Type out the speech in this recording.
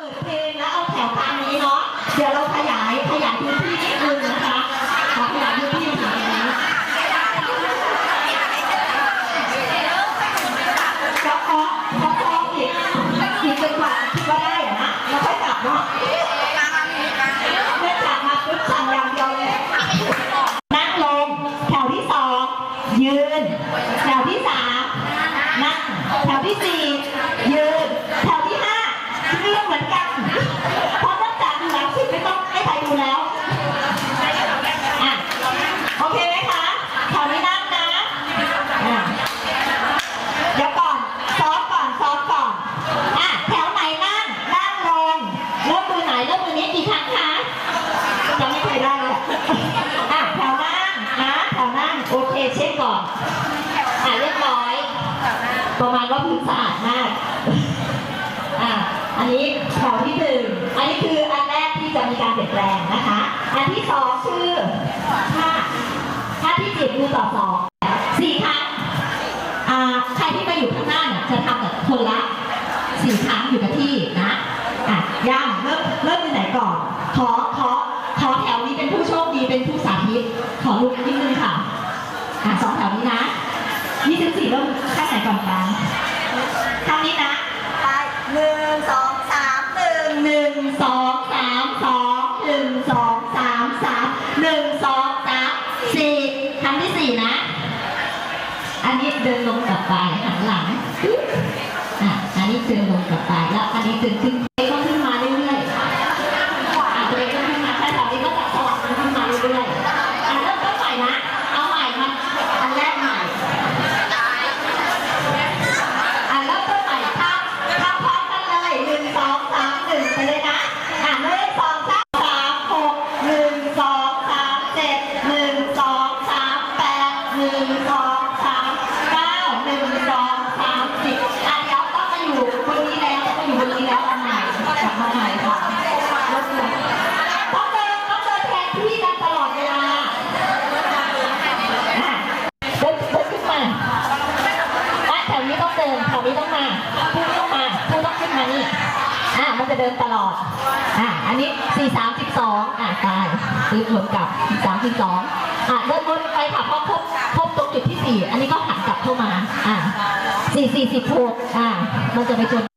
เปิดเพลงแล้วเอาแถวกลางนี้เนาะ เดี๋ยวเราขยายขยายพื้นที่นิดนึงนะคะขอขยายพื้นที่ถึงตรงนี้ก็เคาะเคาะเคาะอีกอีกจนกว่าคิดว่าได้อะนะ แล้วค่อยกลับเนาะ เรื่องเหมือนกันเพราะนอกจากดูหลังสุดไม่ต้องให้ใครดูแล้วอะโอเคไหมคะแถวนี้นั่งนะอะเดี๋ยวก่อนซ้อมก่อนซ้อมก่อนอะแถวไหนนั่งนั่งลงเริ่มมือไหนเริ่มมือนี้กี่ครั้งคะจำไม่เคยได้เลยอะแถวนั่งนะแถวนั่งโอเคเช็คก่อนอะเรียบร้อยประมาณว่าพื้นสะอาดมาก อันนี้แถวที่หนึ่งอันนี้คืออันแรกที่จะมีการเปลี่ยนแปลงนะคะ อันที่สองคือท่าท่าที่จิตมือต่อสองสี่ครั้งอ่าใครที่มาอยู่ข้างหน้าเนี่ยจะทำแบบคนละสี่ครั้งอยู่กับที่นะอะย่างเริ่มเริ่มที่ไหนก่อน ขอขอขอแถวนี้เป็นผู้โชคดีเป็นผู้สาธิต ขอลุกนิดนึงค่ะอะสองแถวนี้นะยี่สิบสี่เริ่มข้างไหนก่อนคะข้างนี้ สองสามสองหนึ่งสองสามสามหนึ่งสองสามสี่ครั้งที่สี่นะ อันนี้เดินลงกลับไปหันหลังปึ๊บอะอันนี้เดินลงกลับไปแล้วอันนี้เดินขึ้นาใหม่ค่ะลดเลต้องเดินต้องเดินแทนที่กันตลอดเวลาอะเดินเดินขึ้นมาอะแถวนี้ต้องเดินแถวนี้ต้องมาผู้ต้องมาผู้ต้องขึ้นมานี่อะมันจะเดินตลอดอะอันนี้สี่สามสิบสองอะตายซื้อวนกับสามสิบสองอะเดินวนไปค่ะพอครบครบตรงจุดที่สี่อันนี้ก็หันกลับเข้ามาอะสี่สี่สิบหกอะมันจะไปจน